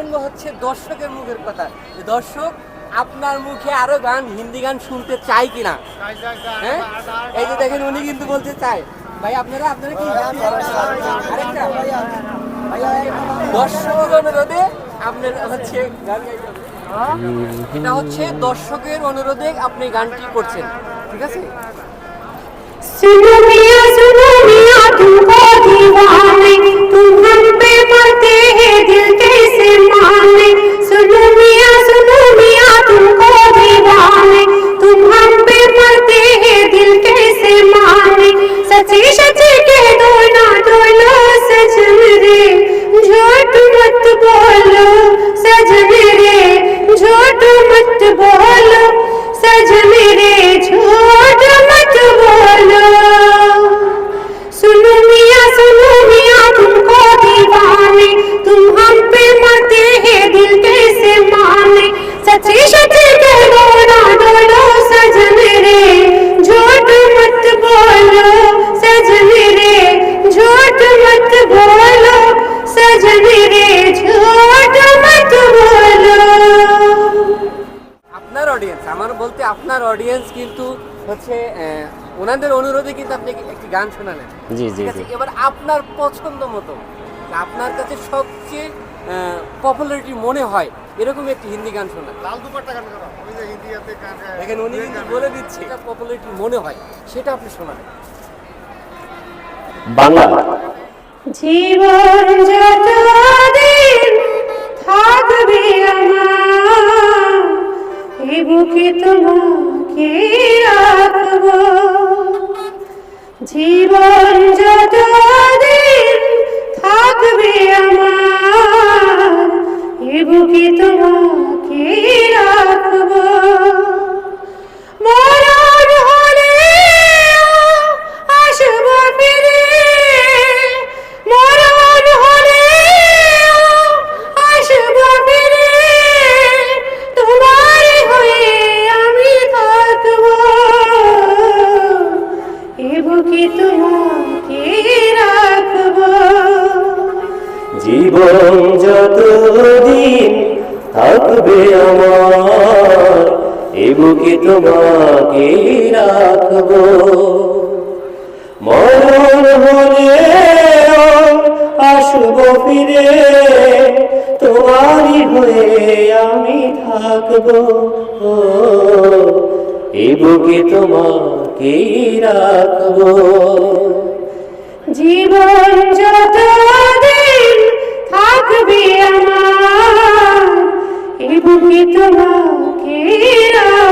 শুনব হচ্ছে দর্শকের মুখের কথা। দর্শক, আপনার মুখে আরও গান, হিন্দি গান শুনতে চাই কিনা? হ্যাঁ? এই যে দেখেন, উনি কিন্তু বলতে চায়। ভাই, আপনারা আপনারা কি আরেকটা। অনুরোধে আপনার হচ্ছে এটা হচ্ছে দর্শকের অনুরোধে আপনি গানটি করছেন। ঠিক আছে? আপনার অডিয়েন্স আমার বলতে আপনার অডিয়েন্স কিন্তু হচ্ছে ওনাদের অনুরোধে কিন্তু আপনি একটি গান শোনালেন। জি জি এবার আপনার পছন্দ মতো আপনার কাছে সবচেয়ে পপুলারিটি মনে হয় এরকম একটি হিন্দি গান শোনা লাল দুপাট্টা গান দেখেন উনি কিন্তু বলে দিচ্ছে এটা পপুলারিটি মনে হয় সেটা আপনি শোনাবেন বাংলা। জীবন যতদিন থাকবে আমার এ বুকে তোমাকে রাখব জীবন যতদিন থাকবে আমার এ বুকে তোমাকে রাখব। মরণ হলে আসব ফিরে তোমারই হয়ে আমি থাকব। ও, এ বুকে তোমাকে রাখব। জীবন যতদিন ছবি আমার এই বুকে তোমাকে আর